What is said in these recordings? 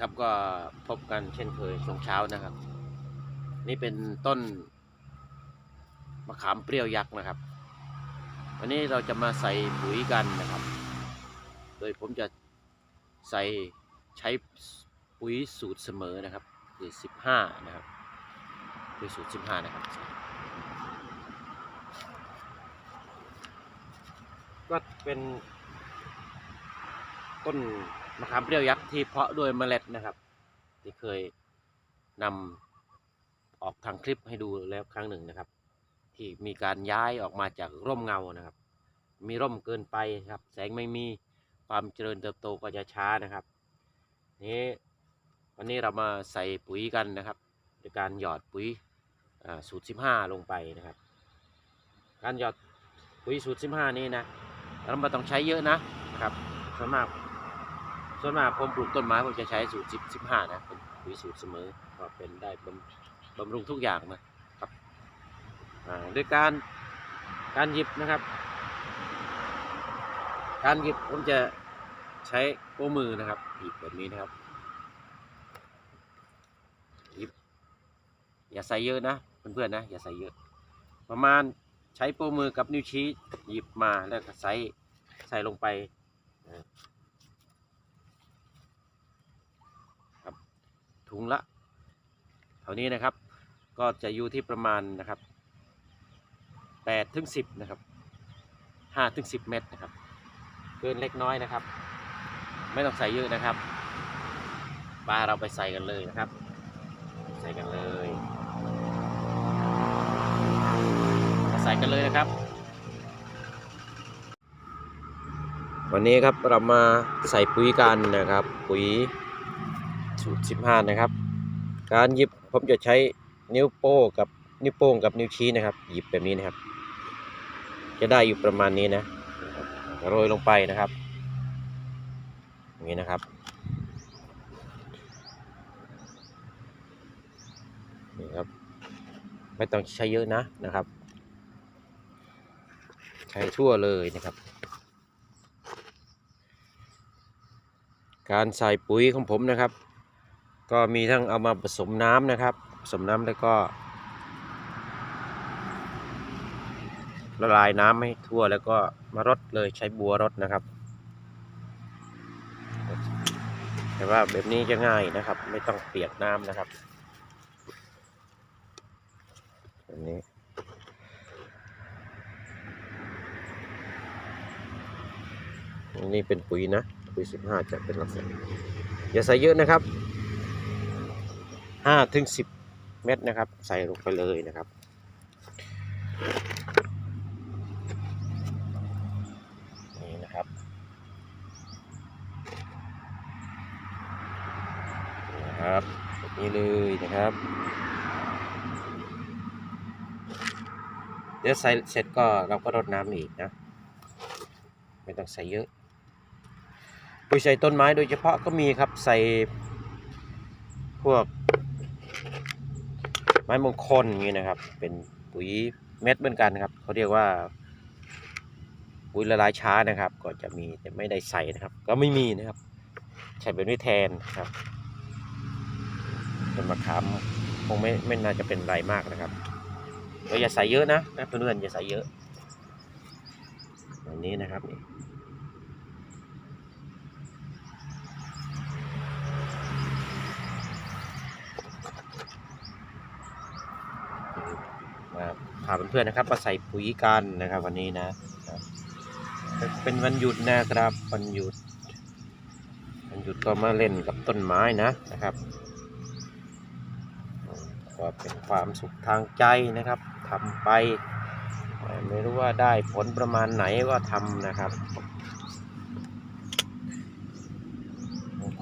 ครับก็พบกันเช่นเคยช่วงเช้านะครับ นี่เป็นต้นมะขามเปรี้ยวยักษ์นะครับ วันนี้เราจะมาใส่ปุ๋ยกันนะครับ โดยผมจะใส่ใช้ปุ๋ยสูตรเสมอนะครับ คือ15 นะครับปุ๋ยสูตร 15 นะครับ ก็เป็นต้น มะขามเปรี้ยวยักษ์ที่เพาะด้วยเมล็ดนะครับ ที่เคยนำออกทางคลิปให้ดูแล้วครั้งหนึ่งนะครับ ที่มีการย้ายออกมาจากร่มเงานะครับ มีร่มเกินไปครับ แสงไม่มีความเจริญเติบโตก็จะช้านะครับนี้วันนี้เรามาใส่ปุ๋ยกันนะครับโดยการหยอดปุ๋ยอ่าสูตร 15 ลงไปนะครับ การหยอดปุ๋ยสูตร 15 นี้นะเราไม่ต้องใช้เยอะนะนะครับส่วนมาก ส่วนมากผมปลูกต้นไม้ผมจะใช้สูตร10 15นะเป็นปุ๋ยสูตรเสมอก็เป็นได้บำบำรุงทุกอย่างนะครับด้วยการการหยิบนะครับ การหยิบผมจะใช้โป้มือนะครับหยิบแบบนี้นะครับหยิบอย่าใส่เยอะนะเพื่อนๆนะอย่าใส่เยอะ ประมาณใช้โป้มือกับนิ้วชี้หยิบมาแล้วก็ใส่ใส่ลงไปนะ ถุงละเท่านี้นะครับ ก็จะอยู่ที่ประมาณนะครับ8ถึง10นะครับ5ถึง10 เม็ดนะครับ เกินเล็กน้อยนะครับ ไม่ต้องใส่เยอะนะครับปลาเราไปใส่กันเลยนะครับ ใส่กันเลยใส่กันเลยนะครับ วันนี้ครับเรามาใส่ปุ๋ยกันนะครับ ปุ๋ย สูตร 15 นะครับ การหยิบผมจะใช้นิ้วโป้งกับนิ้วโป้งกับนิ้วชี้นะครับ หยิบแบบนี้นะครับ จะได้อยู่ประมาณนี้นะโรยลงไปนะครับอย่างนี้นะครับนี่ครับ ไม่ต้องใช้เยอะนะนะครับ ใช้ทั่วเลยนะครับ การใส่ปุ๋ยของผมนะครับ ก็มีทั้งเอามาผสมน้ำนะครับ ผสมน้ำแล้วก็ ละลายน้ำให้ทั่วแล้วก็มารดเลยใช้บัวรดนะครับ แต่ว่าแบบนี้จะง่ายนะครับ ไม่ต้องเปียกน้ำนะครับแบบนี้นี่เป็นปุ๋ยนะ ปุ๋ยสิบห้าจะเป็นลักษณะอย่าใส่เยอะนะครับ ห้าถึงสิบเม็ดนะครับ ใส่ลงไปเลยนะครับ นี่นะครับนี่นะครับแบบนี้เลยนะครับ เดี๋ยวใส่เสร็จก็เราก็รดน้ำอีกนะ ไม่ต้องใส่เยอะปุ๋ยใส่ต้นไม้โดยเฉพาะก็มีครับใส่พวก ไม้มงคลอย่างนี้นะครับ เป็นปุ๋ยเม็ดเหมือนกันครับเขาเรียกว่าปุ๋ยละลายช้านะครับ ก็จะมีแต่ไม่ได้ใส่นะครับ ก็ไม่มีนะครับ ใช้เป็นวิแทนครับต้นมะขามคงไม่ไม่น่าจะเป็นไรมากนะครับก็อย่าใส่เยอะนะนะเพื่อนๆอย่าใส่เยอะแบบนี้นะครับนี่ มาเพื่อนๆนะครับมาใส่ปุ๋ยกันนะครับวันนี้นะ เป็นวันหยุดนะครับวันหยุดวันหยุดก็มาเล่นกับต้นไม้นะนะครับก็เป็นความสุขทางใจนะครับทำไปไม่รู้ว่าได้ผลประมาณไหนก็ทำนะครับ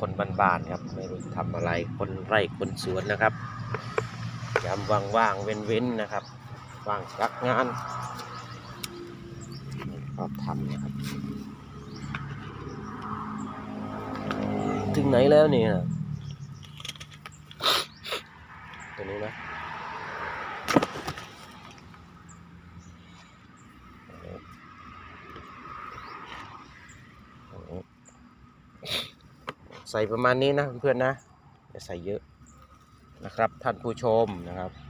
คนบ้านๆครับไม่รู้ทำอะไรคนไร่คนสวนนะครับยามว่างๆเว้นๆนะครับ ว่างจากงานก็ทำนะครับ ถึงไหนแล้วเนี่ยตัวนี้นะใส่ประมาณนี้นะเพื่อนๆนะอย่าใส่เยอะนะครับท่านผู้ชมนะครับ